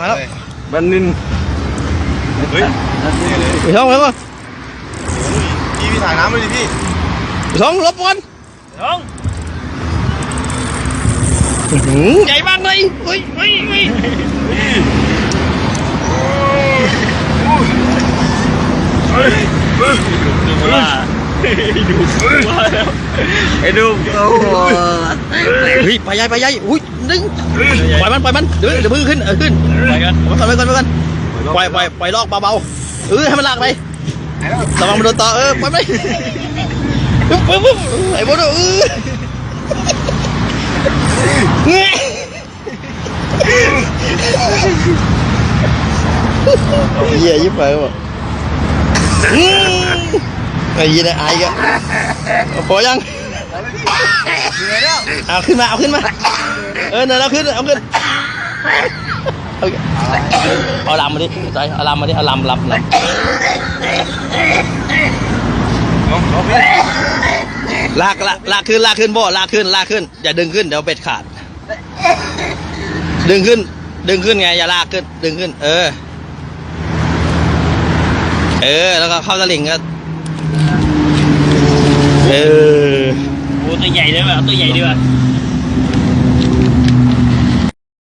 มาแล้วบันนินเฮ้ยไปช่องไปก่อนพี่พี่ถ่ายน้ำเลยดิพี่ไปช่องลบก่อนน้องอื้อหือใหญ่มากเลยเฮ้ยเฮ้ยเฮ้ยดูว่า ดูว่าแล้วไอ้ดูโอ้โหเฮ้ยไปใหญ่ไปใหญ่อุ้ยดึงปล่อยมันปล่อยมันเดี๋ยวเดี๋ยวมือขึ้นเออขึ้นไปกันไปก่อนไปก่อนไปก่อนปล่อยปล่อยปล่อยลอกเบาๆเออให้มันลากไประวังมันโดนต่อเออปล่อยไปปุ๊บปุ๊บปุ๊บไอ้โบดเออเงี้ยเหี้ยยิบไปวะอืม ไอ้ยีนี่ยไอ้ก็พอยังเอยแล้วเอาขึ้นมา เอาขึ้นมา เออเดี๋ยวเราขึ้น เอาขึ้นเอาเอาลำมาดิใจเอาลำมาดิ เอาลำลำลน้องน้องพี่ำลากลากลากขึ้น ลากขึ้นบ่ลากขึ้น ลากขึ้น อย่าดึงขึ้น เดี๋ยวเป็ดขาด ดึงขึ้น ดึงขึ้นไง อย่าลากขึ้น ดึงขึ้น เออ เออ แล้วก็เข้าตะลิงก็ เออ โอ้ตัวใหญ่เลยว่ะตัวใหญ่ดีว่ะ